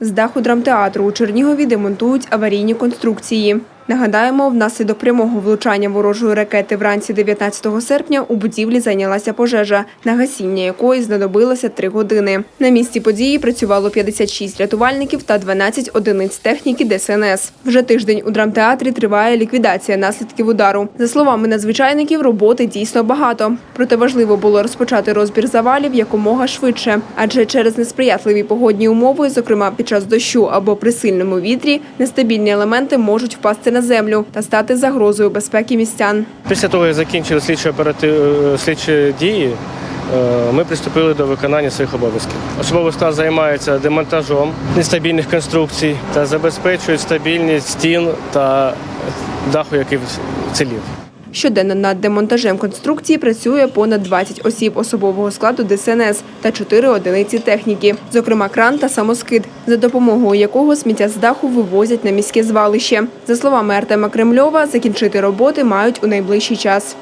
З даху драмтеатру у Чернігові демонтують аварійні конструкції. Нагадаємо, внаслідок прямого влучання ворожої ракети вранці 19 серпня у будівлі зайнялася пожежа, на гасіння якої знадобилося три години. На місці події працювало 56 рятувальників та 12 одиниць техніки ДСНС. Вже тиждень у драмтеатрі триває ліквідація наслідків удару. За словами надзвичайників, роботи дійсно багато. Проте важливо було розпочати розбір завалів якомога швидше, адже через несприятливі погодні умови, зокрема під час дощу або при сильному вітрі, нестабільні елементи можуть впасти на землю та стати загрозою безпеки містян. Після того, як закінчили слідчі оператив... е, слідчі дії, е, ми приступили до виконання своїх обов'язків. Особовий склад займається демонтажом нестабільних конструкцій та забезпечує стабільність стін та даху, який вцілів. Щоденно над демонтажем конструкції працює понад 20 осіб особового складу ДСНС та 4 одиниці техніки, зокрема кран та самоскид, за допомогою якого сміття з даху вивозять на міське звалище. За словами Артема Кремльова, закінчити роботи мають у найближчий час.